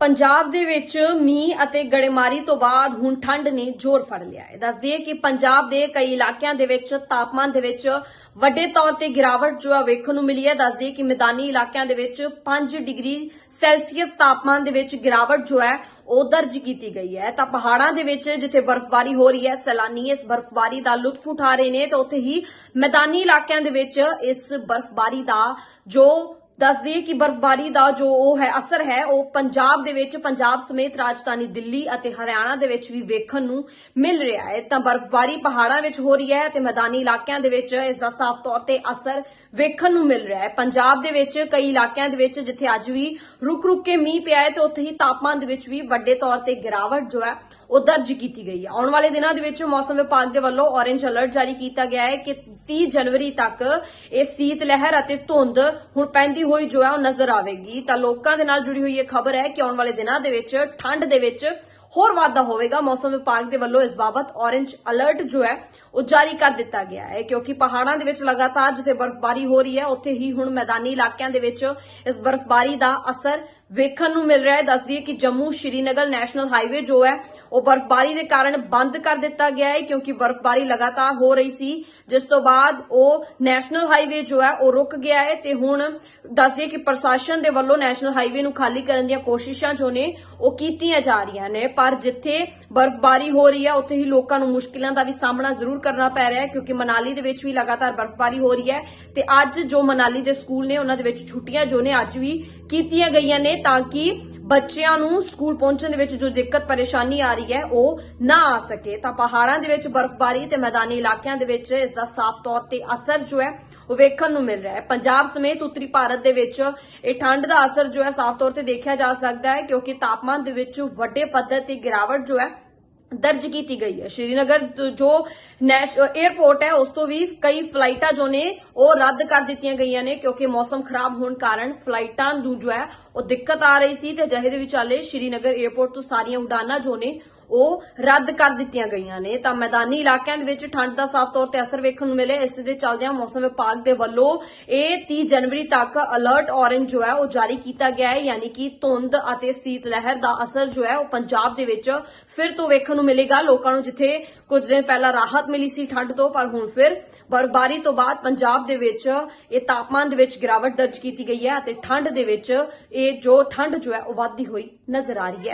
ਪੰਜਾਬ ਦੇ ਵਿੱਚ ਮੀਂਹ ਅਤੇ ਗੜੇਮਾਰੀ ਤੋਂ ਬਾਅਦ ਹੁਣ ਠੰਡ ਨੇ ਜ਼ੋਰ ਫੜ ਲਿਆ ਹੈ। ਦੱਸਦੀ ਦਈਏ ਕਿ ਪੰਜਾਬ ਦੇ ਕਈ ਇਲਾਕਿਆਂ ਦੇ ਵਿੱਚ ਤਾਪਮਾਨ ਦੇ ਵਿੱਚ ਵੱਡੇ ਤੌਰ ਤੇ ਗਿਰਾਵਟ ਜੋ ਹੈ ਵੇਖਣ ਨੂੰ ਮਿਲੀ ਹੈ। ਦੱਸਦੀ ਦਈਏ ਕਿ ਮੈਦਾਨੀ ਇਲਾਕਿਆਂ ਦੇ ਵਿੱਚ 5 ਡਿਗਰੀ ਸੈਲਸੀਅਸ ਤਾਪਮਾਨ ਦੇ ਵਿੱਚ ਗਿਰਾਵਟ ਜੋ ਹੈ, ਉਹ ਦਰਜ ਕੀਤੀ ਗਈ ਹੈ। ਤਾਂ ਪਹਾੜਾਂ ਦੇ ਵਿੱਚ ਜਿੱਥੇ ਬਰਫ਼ਬਾਰੀ ਹੋ ਰਹੀ ਹੈ, ਸੈਲਾਨੀ ਇਸ ਬਰਫ਼ਬਾਰੀ ਦਾ ਲੁਤਫ ਉਠਾ ਰਹੇ ਨੇ, ਤਾਂ ਉੱਥੇ ਹੀ ਮੈਦਾਨੀ ਇਲਾਕਿਆਂ ਦੇ ਵਿੱਚ ਇਸ ਬਰਫ਼ਬਾਰੀ ਦਾ ਜੋ ਦੱਸ ਦਈਏ ਕਿ ਬਰਫ਼ਬਾਰੀ ਦਾ ਜੋ ਉਹ ਹੈ ਅਸਰ ਹੈ, ਉਹ ਪੰਜਾਬ ਦੇ ਵਿੱਚ, ਪੰਜਾਬ ਸਮੇਤ ਰਾਜਧਾਨੀ ਦਿੱਲੀ ਅਤੇ ਹਰਿਆਣਾ ਦੇ ਵਿੱਚ ਵੀ ਵੇਖਣ ਨੂੰ ਮਿਲ ਰਿਹਾ ਹੈ। ਤਾਂ ਬਰਫ਼ਬਾਰੀ ਪਹਾੜਾਂ ਵਿੱਚ ਹੋ ਰਹੀ ਹੈ ਤੇ ਮੈਦਾਨੀ ਇਲਾਕਿਆਂ ਦੇ ਵਿੱਚ ਇਸ ਦਾ ਸਾਫ਼ ਤੌਰ ਤੇ ਅਸਰ ਵੇਖਣ ਨੂੰ ਮਿਲ ਰਿਹਾ ਹੈ। ਪੰਜਾਬ ਦੇ ਵਿੱਚ ਕਈ ਇਲਾਕਿਆਂ ਦੇ ਵਿੱਚ ਜਿੱਥੇ ਅੱਜ ਵੀ ਰੁਕ ਰੁਕ ਕੇ ਮੀਂਹ ਪਿਆ ਹੈ ਤੇ ਉੱਥੇ ਹੀ ਤਾਪਮਾਨ ਦੇ ਵਿੱਚ ਵੀ ਵੱਡੇ ਤੌਰ ਤੇ ਗਿਰਾਵਟ ਜੋ ਹੈ ਉਹ ਦਰਜ ਕੀਤੀ ਗਈ ਹੈ। ਆਉਣ ਵਾਲੇ ਦਿਨਾਂ ਦੇ ਵਿੱਚ ਮੌਸਮ ਵਿਭਾਗ ਦੇ ਵੱਲੋਂ ਔਰੇਂਜ ਅਲਰਟ ਜਾਰੀ ਕੀਤਾ ਗਿਆ ਹੈ ਕਿ 30 ਜਨਵਰੀ ਤੱਕ ਇਹ ਸੀਤ ਲਹਿਰ ਅਤੇ ਧੁੰਦ ਹੁਣ ਪੈਂਦੀ ਹੋਈ ਜੋ ਹੈ ਉਹ ਨਜ਼ਰ ਆਵੇਗੀ। ਤਾਂ ਲੋਕਾਂ ਦੇ ਨਾਲ ਜੁੜੀ ਹੋਈ ਇਹ ਖਬਰ ਹੈ ਕਿ ਆਉਣ ਵਾਲੇ ਦਿਨਾਂ ਦੇ ਵਿੱਚ ਠੰਡ ਦੇ ਵਿੱਚ ਹੋਰ ਵਾਧਾ ਹੋਵੇਗਾ। ਮੌਸਮ ਵਿਭਾਗ ਦੇ ਵੱਲੋਂ ਇਸ ਬਾਬਤ ਔਰੇਂਜ ਅਲਰਟ ਜੋ ਹੈ ਉਹ ਜਾਰੀ ਕਰ ਦਿੱਤਾ ਗਿਆ ਹੈ ਕਿਉਂਕਿ ਪਹਾੜਾਂ ਦੇ ਵਿੱਚ ਲਗਾਤਾਰ ਜਿੱਥੇ ਬਰਫ਼ਬਾਰੀ ਹੋ ਰਹੀ ਹੈ, ਉੱਥੇ ਹੀ ਹੁਣ ਮੈਦਾਨੀ ਇਲਾਕਿਆਂ ਦੇ ਵਿੱਚ ਇਸ ਬਰਫ਼ਬਾਰੀ ਦਾ ਅਸਰ ਵੇਖਣ ਨੂੰ ਮਿਲ ਰਿਹਾ ਹੈ। ਦੱਸ ਦਈਏ ਕਿ ਜੰਮੂ ਸ਼੍ਰੀਨਗਰ ਨੈਸ਼ਨਲ ਹਾਈਵੇ ਜੋ ਹੈ ਉਹ ਬਰਫ਼ਬਾਰੀ ਦੇ ਕਾਰਨ ਬੰਦ ਕਰ ਦਿੱਤਾ ਗਿਆ ਹੈ ਕਿਉਂਕਿ ਬਰਫ਼ਬਾਰੀ ਲਗਾਤਾਰ ਹੋ ਰਹੀ ਸੀ। ਜਿਸ ਤੋਂ ਬਾਅਦ ਉਹ ਨੈਸ਼ਨਲ ਹਾਈਵੇ ਜੋ ਹੈ, ਉਹ ਰੁਕ ਗਿਆ ਹੈ ਤੇ ਹੁਣ ਦੱਸ ਦਈਏ ਕਿ ਪ੍ਰਸ਼ਾਸਨ ਦੇ ਵੱਲੋਂ ਨੈਸ਼ਨਲ ਹਾਈਵੇ ਨੂੰ ਖਾਲੀ ਕਰਨ ਦੀਆਂ ਕੋਸ਼ਿਸ਼ਾਂ ਜੋ ਨੇ, ਉਹ ਕੀਤੀਆਂ ਜਾ ਰਹੀਆਂ ਨੇ। ਪਰ ਜਿੱਥੇ ਬਰਫ਼ਬਾਰੀ ਹੋ ਰਹੀ ਹੈ, ਉੱਥੇ ਹੀ ਲੋਕਾਂ ਨੂੰ ਮੁਸ਼ਕਿਲਾਂ ਦਾ ਵੀ ਸਾਹਮਣਾ ਜ਼ਰੂਰ ਕਰਨਾ ਪੈ ਰਿਹਾ ਹੈ ਕਿਉਂਕਿ ਮਨਾਲੀ ਦੇ ਵਿੱਚ ਵੀ ਲਗਾਤਾਰ ਬਰਫ਼ਬਾਰੀ ਹੋ ਰਹੀ ਹੈ ਤੇ ਅੱਜ ਜੋ ਮਨਾਲੀ ਦੇ ਸਕੂਲ ਨੇ, ਉਹਨਾਂ ਦੇ ਵਿੱਚ ਛੁੱਟੀਆਂ ਜੋ ਨੇ, ਅੱਜ ਵੀ ਕੀਤੀਆਂ ਗਈਆਂ ਨੇ ਤਾਂ ਕਿ ਬੱਚਿਆਂ ਨੂੰ ਸਕੂਲ ਪਹੁੰਚਣ ਦੇ ਵਿੱਚ ਜੋ ਦਿੱਕਤ ਪਰੇਸ਼ਾਨੀ ਆ ਰਹੀ ਹੈ, ਉਹ ਨਾ ਆ ਸਕੇ। ਤਾਂ ਪਹਾੜਾਂ ਦੇ ਵਿੱਚ ਬਰਫ਼ਬਾਰੀ ਤੇ ਮੈਦਾਨੀ ਇਲਾਕਿਆਂ ਦੇ ਵਿੱਚ ਇਸ ਦਾ ਸਾਫ਼ ਤੌਰ ਤੇ ਅਸਰ ਜੋ ਹੈ, ਉਹ ਵੇਖਣ ਨੂੰ ਮਿਲ ਰਿਹਾ ਹੈ। ਪੰਜਾਬ ਸਮੇਤ ਉੱਤਰੀ ਭਾਰਤ ਦੇ ਵਿੱਚ ਇਹ ਠੰਡ ਦਾ ਅਸਰ ਜੋ ਹੈ, ਸਾਫ਼ ਤੌਰ ਤੇ ਦੇਖਿਆ ਜਾ ਸਕਦਾ ਹੈ, ਕਿਉਂਕਿ ਤਾਪਮਾਨ ਦੇ ਵਿੱਚ ਵੱਡੇ ਪੱਧਰ ਤੇ ਗਿਰਾਵਟ ਜੋ ਹੈ ਦਰਜ ਕੀਤੀ ਗਈ ਹੈ। ਸ਼੍ਰੀਨਗਰ ਜੋ ਨੈਸ਼ 에ਅਰਪੋਰਟ ਹੈ, ਉਸ ਤੋਂ ਵੀ ਕਈ ਫਲਾਈਟਾਂ ਜੋ ਨੇ, ਉਹ ਰੱਦ ਕਰ ਦਿੱਤੀਆਂ ਗਈਆਂ ਨੇ ਕਿਉਂਕਿ ਮੌਸਮ ਖਰਾਬ ਹੋਣ ਕਾਰਨ ਫਲਾਈਟਾਂ ਨੂੰ ਜੋ ਹੈ, ਉਹ ਦਿੱਕਤ ਆ ਰਹੀ ਸੀ ਤੇ ਜਿਹੇ ਦੇ ਵਿਚਾਲੇ ਸ਼੍ਰੀਨਗਰ 에ਅਰਪੋਰਟ ਤੋਂ ਸਾਰੀਆਂ ਉਡਾਨਾਂ ਜੋ ਨੇ ਉਹ ਰੱਦ ਕਰ ਦਿੱਤੀਆਂ ਗਈਆਂ ਨੇ। ਤਾਂ ਮੈਦਾਨੀ ਇਲਾਕਿਆਂ ਦੇ ਵਿੱਚ ਠੰਡ ਦਾ ਸਾਫ਼ ਤੌਰ ਤੇ ਅਸਰ ਵੇਖਣ ਨੂੰ ਮਿਲਿਆ। ਇਸ ਦੇ ਚੱਲਦਿਆਂ ਮੌਸਮ ਵਿਭਾਗ ਦੇ ਵੱਲੋਂ ਇਹ 30 ਜਨਵਰੀ ਤੱਕ ਅਲਰਟ ਔਰੇਂਜ ਜੋ ਹੈ, ਉਹ ਜਾਰੀ ਕੀਤਾ ਗਿਆ ਹੈ। ਯਾਨੀ ਕਿ ਧੁੰਦ ਅਤੇ ਸੀਤ ਲਹਿਰ ਦਾ ਅਸਰ ਜੋ ਹੈ, ਉਹ ਪੰਜਾਬ ਦੇ ਵਿੱਚ ਫਿਰ ਤੋਂ ਵੇਖਣ ਨੂੰ ਮਿਲੇਗਾ। ਲੋਕਾਂ ਨੂੰ ਜਿੱਥੇ ਕੁਝ ਦਿਨ ਪਹਿਲਾਂ ਰਾਹਤ ਮਿਲੀ ਸੀ ਠੰਡ ਤੋਂ, ਪਰ ਹੁਣ ਫਿਰ ਬਰਫ਼ਬਾਰੀ ਤੋਂ ਬਾਅਦ ਪੰਜਾਬ ਦੇ ਵਿੱਚ ਇਹ ਤਾਪਮਾਨ ਦੇ ਵਿੱਚ ਗਿਰਾਵਟ ਦਰਜ ਕੀਤੀ ਗਈ ਹੈ ਅਤੇ ਠੰਡ ਦੇ ਵਿੱਚ ਇਹ ਜੋ ਠੰਡ ਜੋ ਹੈ, ਉਹ ਵੱਧਦੀ ਹੋਈ ਨਜ਼ਰ ਆ ਰਹੀ ਹੈ।